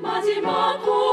마지막 고